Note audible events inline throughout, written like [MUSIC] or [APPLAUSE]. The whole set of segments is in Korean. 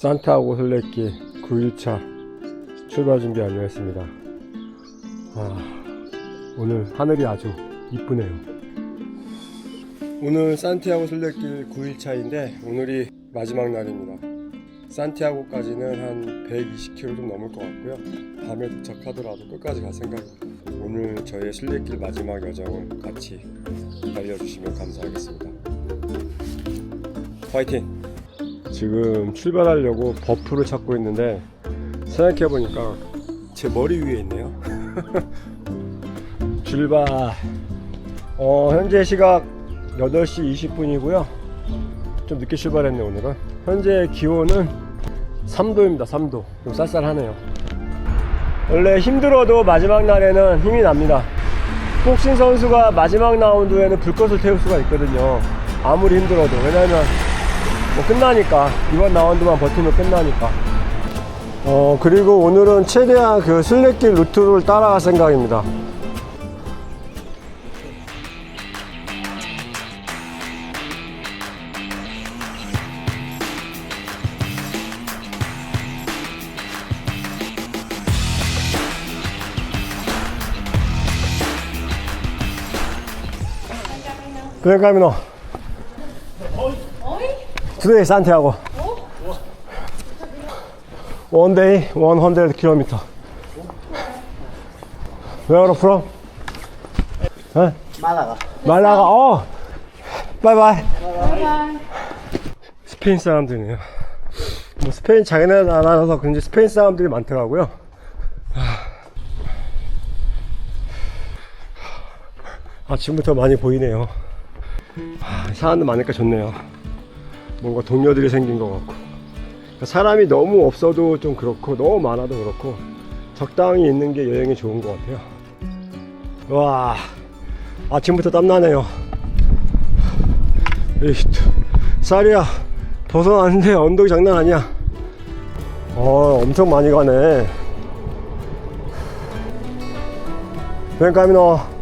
산타하고 설레길 9일차 출발 준비 완료했습니다. 아, 오늘 하늘이 아주 이쁘네요. 오늘 산티아고 순례길 9일차인데 오늘이 마지막 날입니다. 산티아고까지는 한 120km 좀 넘을 것 같고요. 밤에 도착하더라도 끝까지 갈 생각입니다. 오늘 저의 순례길 마지막 여정을 같이 달려주시면 감사하겠습니다. 화이팅! 지금 출발하려고 버프를 찾고 있는데 생각해보니까 제 머리 위에 있네요. [LAUGHS] 출발! 어, 현재 시각 8시 20분이고요. 좀 늦게 출발했네, 오늘은. 현재 기온은 3도입니다, 3도. 좀 쌀쌀하네요. 원래 힘들어도 마지막 날에는 힘이 납니다. 복싱 선수가 마지막 라운드에는 불꽃을 태울 수가 있거든요. 아무리 힘들어도. 왜냐면, 뭐 끝나니까. 이번 라운드만 버티면 끝나니까. 어, 그리고 오늘은 최대한 그 순례길 루트를 따라갈 생각입니다. Benjamino. Today Santiago. One day, 100 kilometer. Where are you from? Huh? Málaga. 말라가. 어. 바이바이. 스페인 사람들이네요. 뭐 스페인 자기네 나라라서 그런지 스페인 사람들이 많더라고요. 아침부터 많이 보이네요. 아, 사람도 많으니까 좋네요. 뭔가 동료들이 생긴 것 같고. 그러니까 사람이 너무 없어도 좀 그렇고, 너무 많아도 그렇고, 적당히 있는 게 여행이 좋은 것 같아요. 와, 아침부터 땀나네요. 쌀이야. 벗어났는데 언덕이 장난 아니야. 어, 엄청 많이 가네. camino.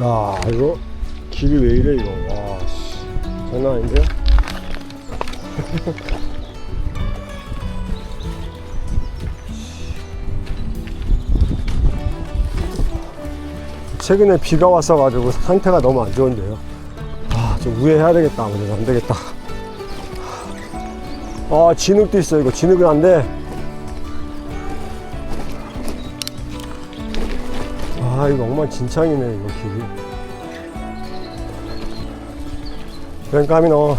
야, 이거 길이 왜 이래 이거. 와, 씨. 장난 아닌데요? [LAUGHS] 최근에 비가 왔어가지고 상태가 너무 안 좋은데요. 아, 좀 우회해야 되겠다. 아무래도 안 되겠다. 아, 진흙도 있어. 이거 진흙은 안 돼. 아, 이거 엉망진창이네, 이거 길이. 벤카미노.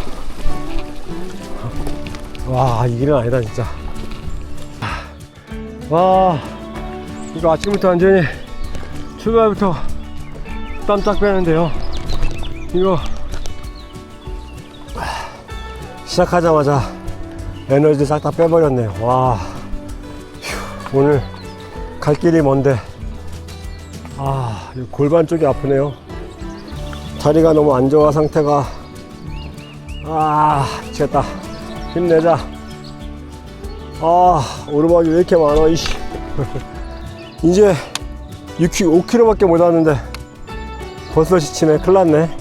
와, 이 길은 아니다, 진짜. 와, 이거 아침부터 완전히 출발부터 땀쫙 빼는데요. 이거 시작하자마자 에너지 싹 다 빼버렸네요. 와, 휴, 오늘 갈 길이 먼데 아, 이 골반 쪽이 아프네요. 다리가 너무 안 좋아 상태가 아, 미치겠다. 힘내자. 아, 오르막이 왜 이렇게 많아, 이씨. [LAUGHS] 이제 6km, 5km밖에 못 왔는데 벌써 지치네. 큰일 났네.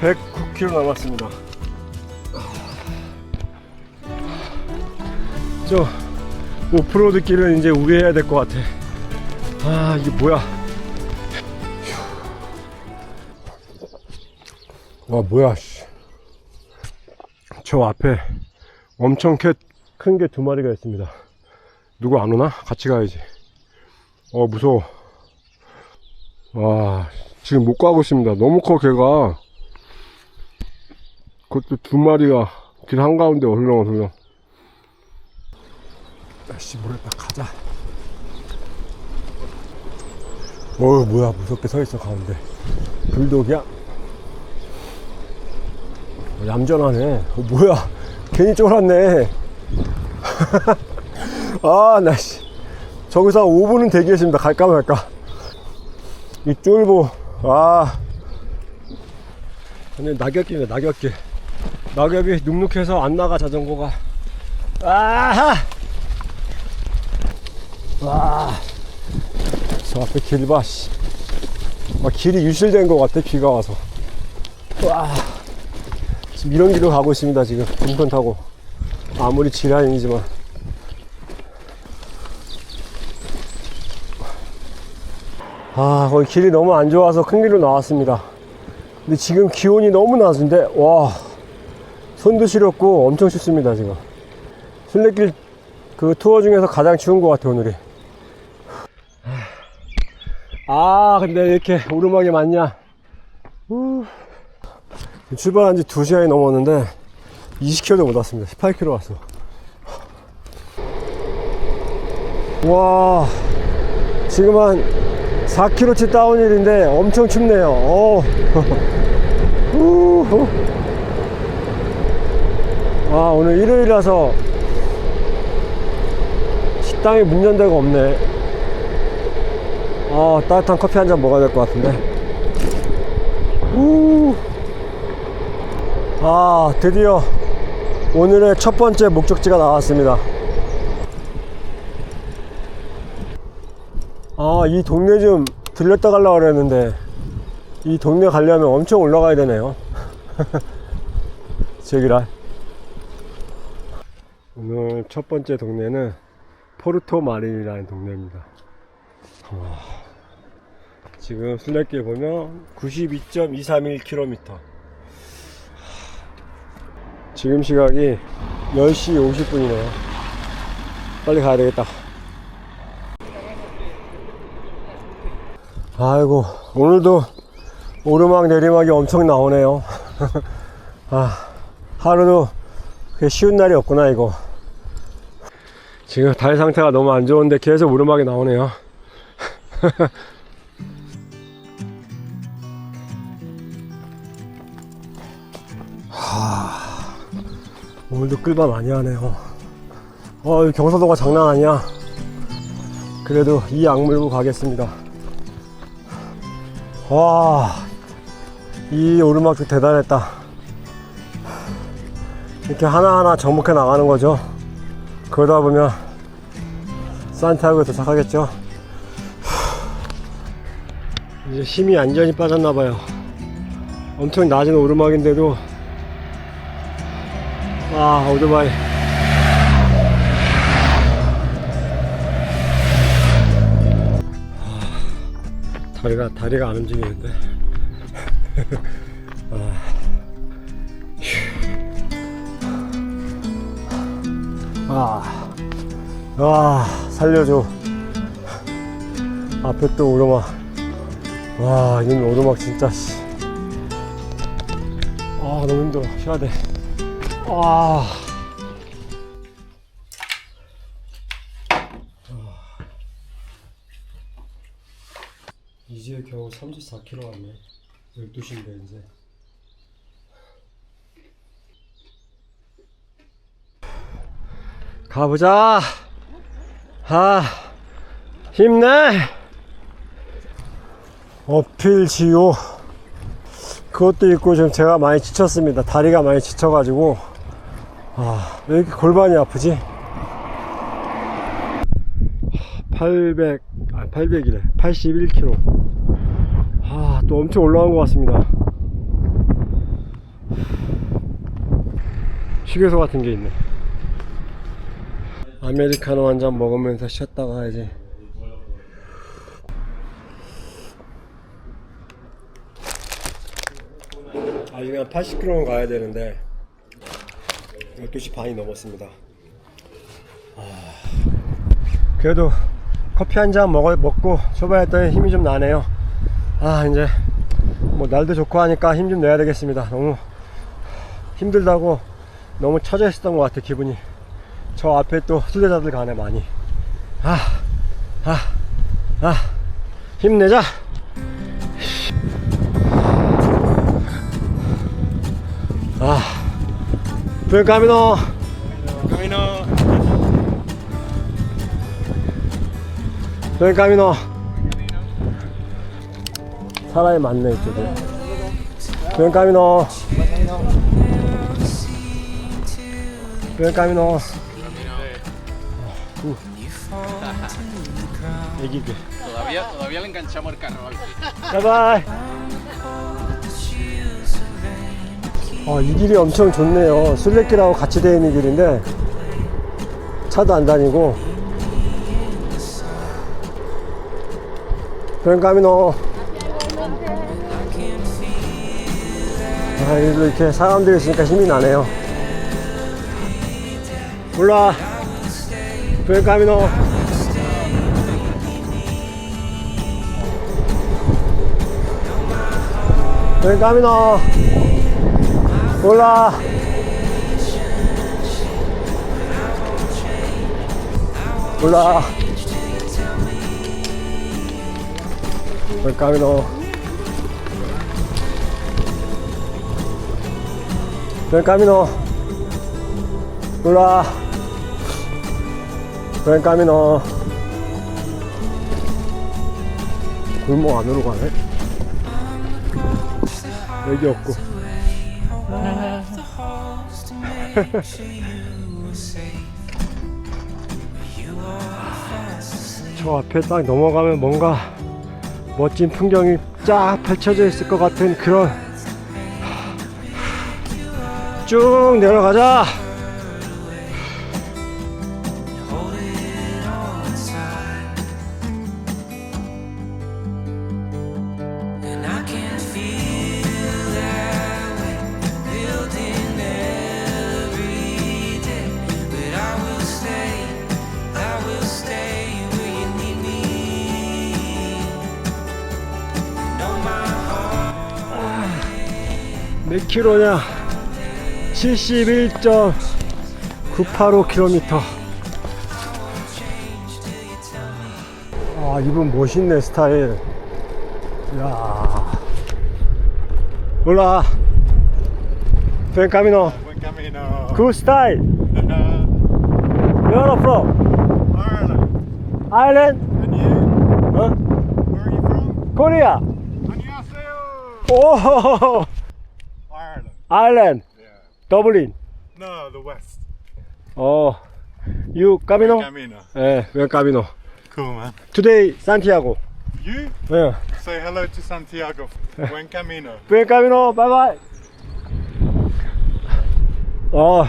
109km 남았습니다. 저 오프로드 길은 이제 우회해야 될 것 같아. 아, 이게 뭐야. 휴. 와, 뭐야, 씨. 저 앞에 엄청 큰 게 두 마리가 있습니다. 누구 안 오나? 같이 가야지. 어, 무서워. 와, 지금 못 가고 있습니다. 너무 커, 걔가. 그것도 두 마리가 길 한가운데 어슬렁어슬렁. 아씨, 모르겠다. 가자. 어, 뭐야. 무섭게 서 있어, 가운데. 불독이야? 어, 얌전하네. 어, 뭐야. 괜히 쫄았네. [LAUGHS] 아, 나, 씨. 저기서 한 5분은 대기했습니다. 갈까 말까. 이 쫄보. 아. 근데 낙엽길이네, 낙엽길. 낙엽이 눅눅해서 안 나가, 자전거가. 아하! 와. 저 앞에 길 봐, 씨. 막 길이 유실된 것 같아 비가 와서. 와. 지금 이런 길로 가고 있습니다 지금. 인권 타고. 아무리 지하인이지만. 아 거기 길이 너무 안 좋아서 큰 길로 나왔습니다. 근데 지금 기온이 너무 낮은데 와. 손도 시렵고 엄청 춥습니다 지금. 순례길 그 투어 중에서 가장 추운 것 같아 오늘이 아 근데 이렇게 오르막이 많냐 후. 출발한 지 2시간이 넘었는데 20km도 못 왔습니다 18km 왔어 와 지금 한 4km치 다운힐인데 엄청 춥네요 어. [LAUGHS] 후. 아 오늘 일요일이라서 식당에 문 연대가 없네 아 따뜻한 커피 한 잔 먹어야 될 것 같은데. 우. 아 드디어 오늘의 첫 번째 목적지가 나왔습니다. 아이 동네 좀 들렸다 가려고 그랬는데 이 동네 가려면 엄청 올라가야 되네요. [LAUGHS] 제기랄. 오늘 첫 번째 동네는 포르토 마린이라는 동네입니다. 와, 지금 순례길 보면 92.231km 지금 시각이 10시 50분이네요. 빨리 가야 되겠다. 아이고 오늘도 오르막 내리막이 엄청 나오네요. [LAUGHS] 아 하루도 쉬운 날이 없구나 이거. 지금 달 상태가 너무 안 좋은데 계속 오르막이 나오네요 [LAUGHS] 하, 오늘도 끌바 많이 하네요 어, 이 경사도가 장난 아니야 그래도 이 악물고 가겠습니다 와, 이 오르막도 대단했다. 이렇게 하나하나 정복해 나가는 거죠. 그러다 보면 산티아고에 도착하겠죠. 이제 힘이 완전히 빠졌나 봐요. 엄청 낮은 오르막인데도 아 오토바이 다리가 다리가 안 움직이는데. [LAUGHS] 아. 휴. 아, 와 살려줘. 앞에 또 오르막. 와, 이놈 오르막 진짜 씨. 아, 너무 힘들어. 쉬어야 돼. 아. 이제 겨우 34km 왔네. 12시인데 이제. 가보자. 아, 힘내. 어필 지요. 그것도 있고 지금 제가 많이 지쳤습니다. 다리가 많이 지쳐가지고 아, 왜 이렇게 골반이 아프지? 800, 아, 800이래. 81km. 아, 또 엄청 올라간 것 같습니다. 휴게소 같은 게 있네. 아메리카노 한 잔 먹으면서 쉬었다 가야지. 아직 한 80km는 가야 되는데 12시 반이 넘었습니다. 그래도 커피 한잔 먹고 출발했더니 힘이 좀 나네요. 아 이제 뭐 날도 좋고 하니까 힘 좀 내야 되겠습니다. 너무 힘들다고 너무 처져 있었던 것 같아 기분이. 저 앞에 또 순례자들 가네 많이. 아, 아, 아, 힘내자. 아, camino. buen camino. 사람이 많네 이쪽에. buen camino. 후. 애기들. Todavía, todavía le enganchamos el carro hoy. 바 아, 이 길이 엄청 좋네요. 순례길하고 같이 되어 있는 길인데 차도 안 다니고. 벤카미노. 아, 여기도 이렇게 사람들이 있으니까 힘이 나네요. 올라. 벤카미노. Camino. Ven camino. Hola. Ven camino. 골목 안으로 가네. 여기 없고. 저 앞에 딱 넘어가면 뭔가 멋진 풍경이 쫙 펼쳐져 있을 것 같은 그런 쭉 내려가자. 킬로냐? 71.985km. 아, 이분 멋있네, 스타일. 야 올라. 벤 카미노. Buen camino. 굿 스타일. Where are you from? Ireland. Ireland? And you? 어? Where are you from? Korea. 안녕하세요. 오, Ireland. Yeah. 더블린. No, the west. 어, you 카미노? Camino. 예, 벤 카미노. Cool, man. Today 산티아고. You? 예. Say hello to Santiago. Buen camino. 벤 카미노. 바이바이. 어,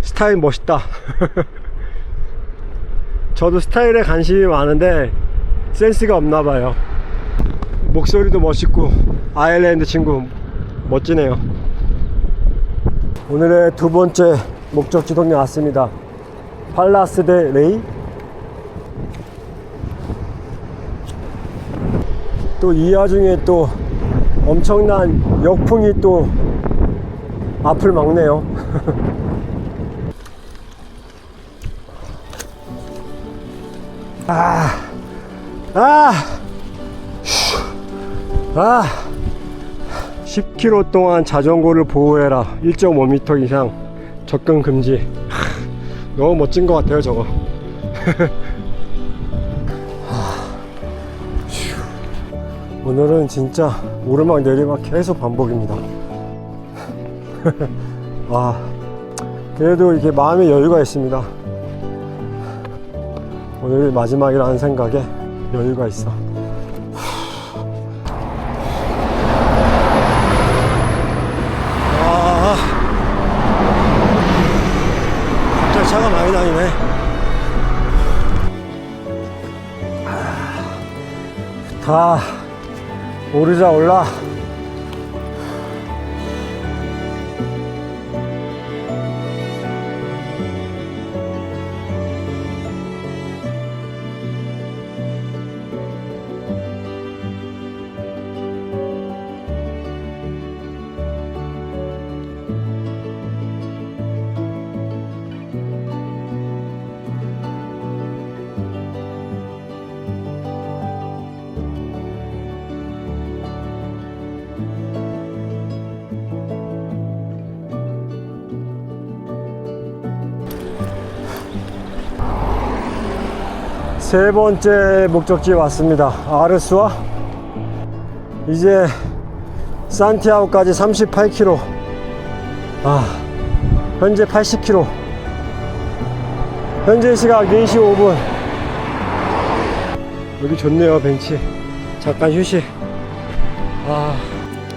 스타일 멋있다. 저도 스타일에 관심이 많은데 센스가 없나 봐요. 목소리도 멋있고 아일랜드 친구 멋지네요. 오늘의 두 번째 목적지 동네 왔습니다. 팔라스 데 레이. 또 이 와중에 또 엄청난 역풍이 또 앞을 막네요. [LAUGHS] 아, 아, 휴, 아, 10km 동안 자전거를 보호해라. 1.5m 이상 접근 금지. 하, 너무 멋진 것 같아요, 저거. [LAUGHS] 오늘은 진짜 오르막 내리막 계속 반복입니다. [LAUGHS] 아, 그래도 이렇게 마음의 여유가 있습니다. 오늘이 마지막이라는 생각에 여유가 있어. 다 오르자 올라. 세 번째 목적지에 왔습니다. 아르스와 이제 산티아고까지 38km. 아, 현재 80km. 현재 시각 4시 5분. 여기 좋네요, 벤치. 잠깐 휴식. 아,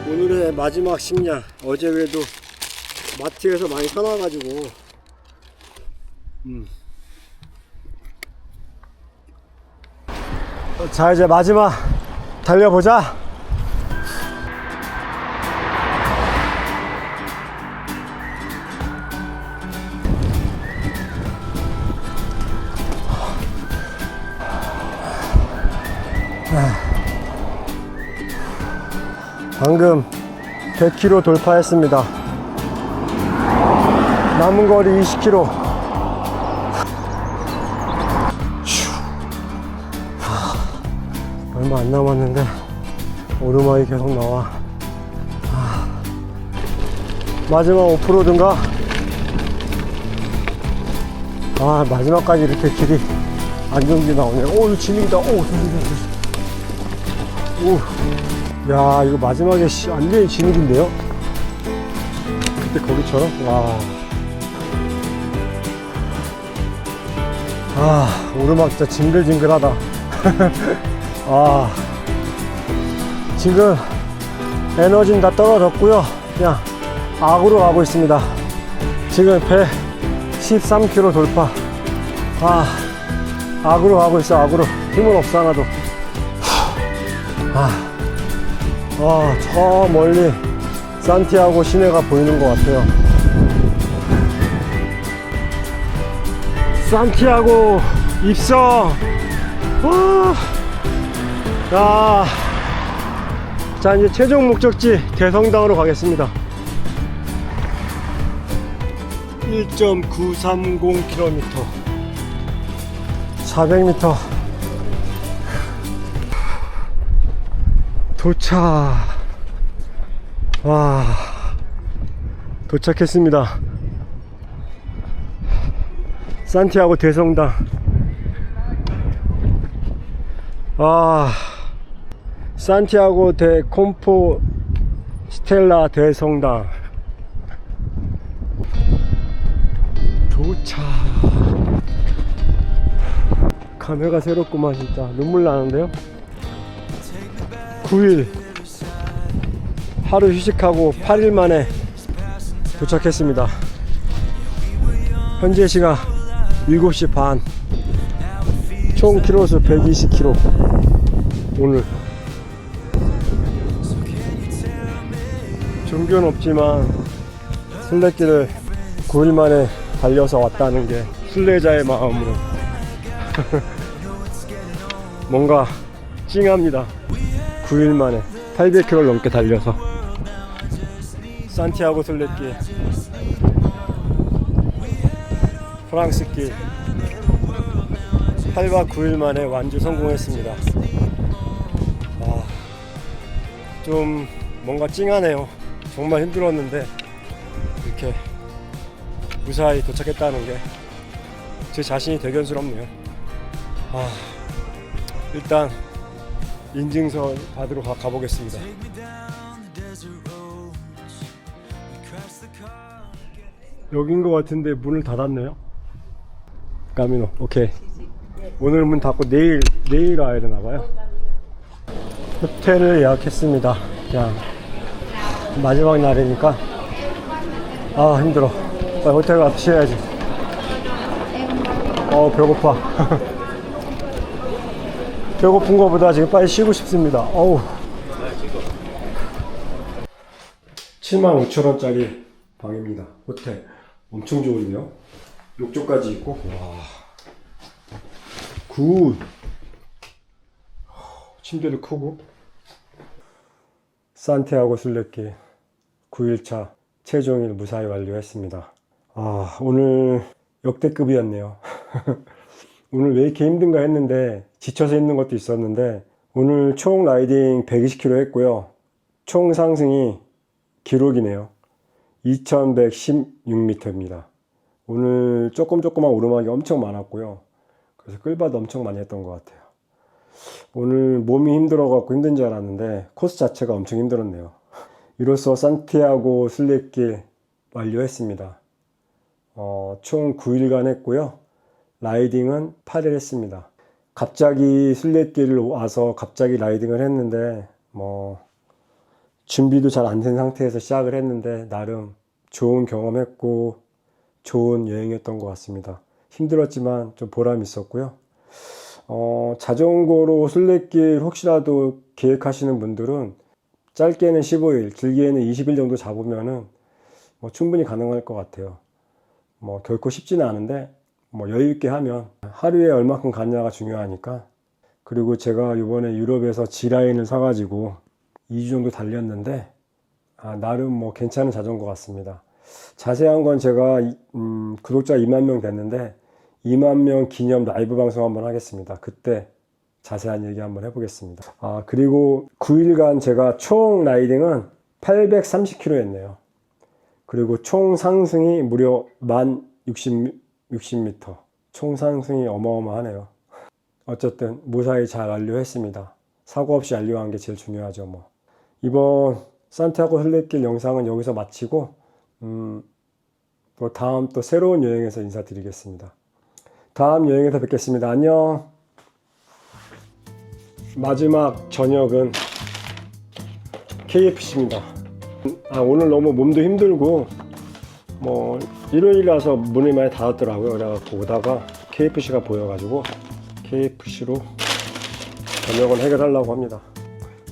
오늘의 마지막 식량. 어제 그래도 마트에서 많이 사놔가지고. 음. 자, 이제 마지막 달려보자. 방금 100km 돌파했습니다. 남은 거리 20km. 얼마 안 남았는데 오르막이 계속 나와. 아, 마지막 오프로드인가? 아 마지막까지 이렇게 길이 안정기 나오네. 오 진입이다. 오 조심 조심. 오. 야 이거 마지막에 씨, 완전히 진흙인데요 그때 거기처럼 와. 아 오르막 진짜 징글징글하다 [LAUGHS] 아 지금 에너지는 다 떨어졌고요 그냥 악으로 가고 있습니다 지금 113km 돌파 아 악으로 가고 있어 악으로 힘은 없어 하나도 아 아, 저 멀리 산티아고 시내가 보이는 것 같아요. 산티아고 입성! 우! 야, 자, 이제 최종 목적지 대성당으로 가겠습니다. 1.930km. 400m. 도착. 와. 도착했습니다. 산티아고 대성당. 아. 산티아고 대 콤포 스텔라 대성당. 도착. 감회가 새롭구만 진짜 눈물 나는데요. 9일 하루 휴식하고 8일 만에 도착했습니다. 현재 시각 7시 반. 총 키로수 120km. 오늘. 종교는 없지만 순례길을 9일 만에 달려서 왔다는 게 순례자의 마음으로 [LAUGHS] 뭔가 찡합니다. 9일 만에 800km 넘게 달려서 산티아고 순례길 프랑스길 8박 9일 만에 완주 성공했습니다. 아, 좀 뭔가 찡하네요. 정말 힘들었는데 이렇게 무사히 도착했다는 게 제 자신이 대견스럽네요. 아, 일단 인증서 받으러 가, 가보겠습니다. 여긴 것 같은데 문을 닫았네요. 까미노, 오케이. 오늘 문 닫고 내일 내일 와야 되나 봐요. 호텔을 예약했습니다. 그냥 마지막 날이니까 아 힘들어. 빨리 호텔 가서 쉬어야지. 어 배고파. [LAUGHS] 배고픈 거보다 지금 빨리 쉬고 싶습니다. 어우. 7만 5천 원짜리 방입니다. 호텔. 엄청 좋은데요? 욕조까지 있고. 와. 굿. 침대도 크고. 산티아고 순례길 9일차 최종일 무사히 완료했습니다. 아, 오늘 역대급이었네요. [LAUGHS] 오늘 왜 이렇게 힘든가 했는데 지쳐서 힘든 것도 있었는데 오늘 총 라이딩 120km 했고요. 총 상승이 기록이네요. 2116m입니다. 오늘 조금 조금만 오르막이 엄청 많았고요. 그래서 끌바도 엄청 많이 했던 것 같아요. 오늘 몸이 힘들어갖고 힘든 줄 알았는데 코스 자체가 엄청 힘들었네요. 이로써 산티아고 순례길 완료했습니다. 어, 총 9일간 했고요. 라이딩은 8일 했습니다. 갑자기 순례길을 와서 갑자기 라이딩을 했는데 뭐 준비도 잘 안 된 상태에서 시작을 했는데 나름 좋은 경험했고 좋은 여행이었던 것 같습니다. 힘들었지만 좀 보람 있었고요. 어, 자전거로 순례길 혹시라도 계획하시는 분들은 짧게는 15일, 길게는 20일 정도 잡으면은 뭐 충분히 가능할 것 같아요. 뭐 결코 쉽지는 않은데 뭐 여유 있게 하면 하루에 얼마큼 갔냐가 중요하니까 그리고 제가 이번에 유럽에서 G라인을 사가지고 2주 정도 달렸는데 아, 나름 뭐 괜찮은 자전거 같습니다. 자세한 건 제가 이- 음, 구독자 2만 명 됐는데 2만 명 기념 라이브 방송 한번 하겠습니다. 그때 자세한 얘기 한번 해보겠습니다. 아 그리고 9일간 제가 총 라이딩은 830km 했네요. 그리고 총 상승이 무려 만 60, 60m. 총 상승이 어마어마하네요. 어쨌든 무사히 잘 완료했습니다. 사고 없이 완료한 게 제일 중요하죠, 뭐. 이번 산티아고 순례길 영상은 여기서 마치고, 음, 또 다음 또 새로운 여행에서 인사드리겠습니다. 다음 여행에서 뵙겠습니다. 안녕. 마지막 저녁은 KFC입니다. 아, 오늘 너무 몸도 힘들고 뭐 일요일이라서 문이 많이 닫았더라고요. 그래갖고 오다가 KFC가 보여가지고 KFC로 저녁을 해결하려고 합니다.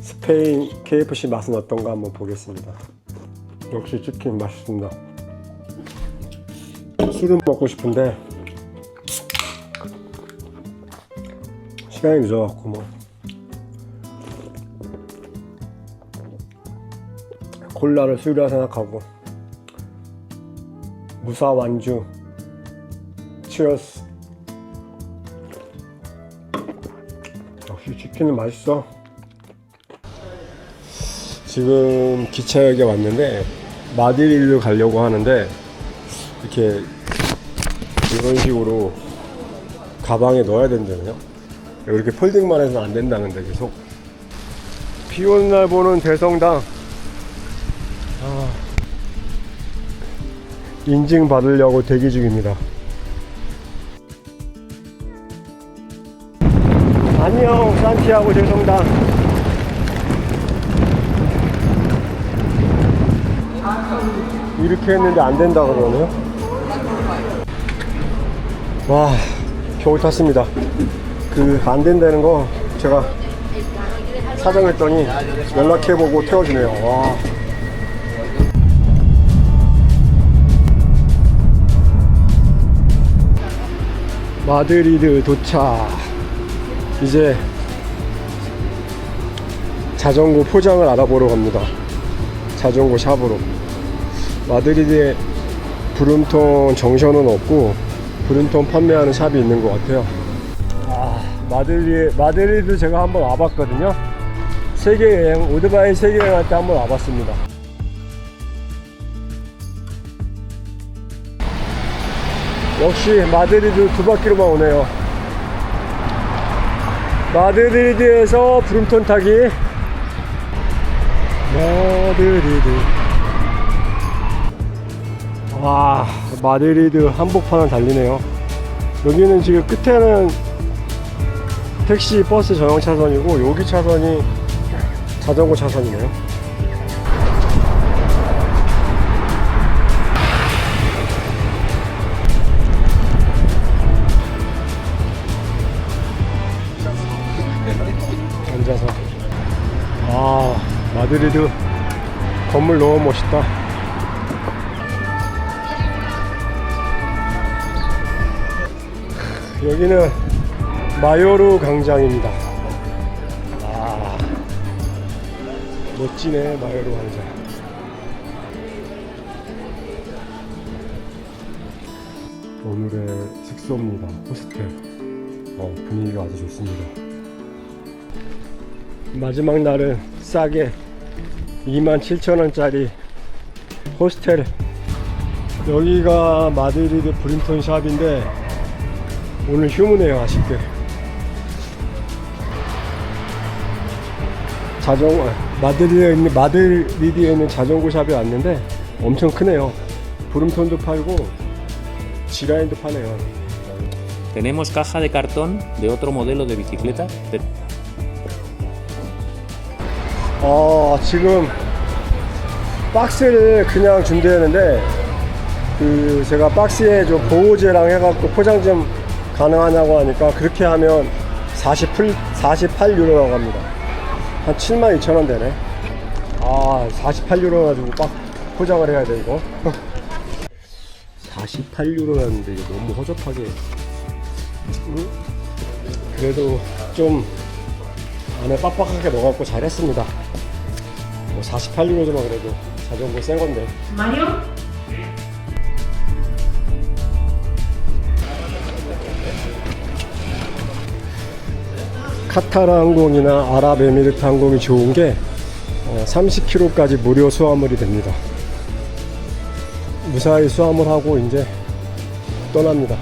스페인 KFC 맛은 어떤가 한번 보겠습니다. 역시 치킨 맛있습니다. 술은 먹고 싶은데 시간이 늦어갖고 뭐. 콜라를 술이라 생각하고. 무사 완주. 치어스. 역시 치킨은 맛있어. 지금 기차역에 왔는데 마드리드로 가려고 하는데 이렇게 이런 식으로 가방에 넣어야 된다네요 이렇게 폴딩만 해서는 안 된다는데 계속 비 오는 날 보는 대성당 인증 받으려고 대기 중입니다. 안녕, 산티아고 대성당. 이렇게 했는데 안 된다 그러네요. 와, 겨우 탔습니다. 그 안 된다는 거 제가 사정했더니 연락해보고 태워주네요. 와. 마드리드 도착. 이제 자전거 포장을 알아보러 갑니다. 자전거 샵으로. 마드리드에 브룸톤 정션은 없고 브룸톤 판매하는 샵이 있는 것 같아요. 아, 마드리 마드리드 제가 한번 와봤거든요. 세계 여행 오토바이 세계 여행 할 때 한번 와봤습니다. 역시 마드리드 두 바퀴로만 오네요. 마드리드에서 브룸톤 타기. 마드리드. 와, 마드리드 한복판을 달리네요. 여기는 지금 끝에는 택시, 버스 전용 차선이고 여기 차선이 자전거 차선이네요. [LAUGHS] 앉아서 아 마드리드 건물 너무 멋있다 여기는 마요르 광장입니다. 아 멋지네 마요르 광장. 오늘의 숙소입니다. 호스텔. 어, 분위기가 아주 좋습니다. 마지막 날은 싸게 27,000원짜리 호스텔. 여기가 마드리드 브림톤 샵인데 오늘 휴무네요 아쉽게 자전거 마드리드에 있는 마드리드에 있는 자전거 샵에 왔는데 엄청 크네요. 브림톤도 팔고 지라인도 파네요. Tenemos caja de cartón de otro modelo de bicicleta. 아 지금 박스를 그냥 준비했는데 그 제가 박스에 좀 보호제랑 해갖고 포장 좀 가능하냐고 하니까 그렇게 하면 48, 48유로라고 합니다 한 7만 2천 원 되네 아 48유로 가지고 박 포장을 해야 돼 이거 [LAUGHS] 48유로라는데 이거 너무 허접하게 응? 그래도 좀 안에 빡빡하게 넣어갖고 잘했습니다. 뭐 48유로지만 그래도 자전거 센 건데. 카타르 항공이나 아랍에미리트 항공이 좋은 게 30km까지 무료 수화물이 됩니다. 무사히 수화물 하고 이제 떠납니다.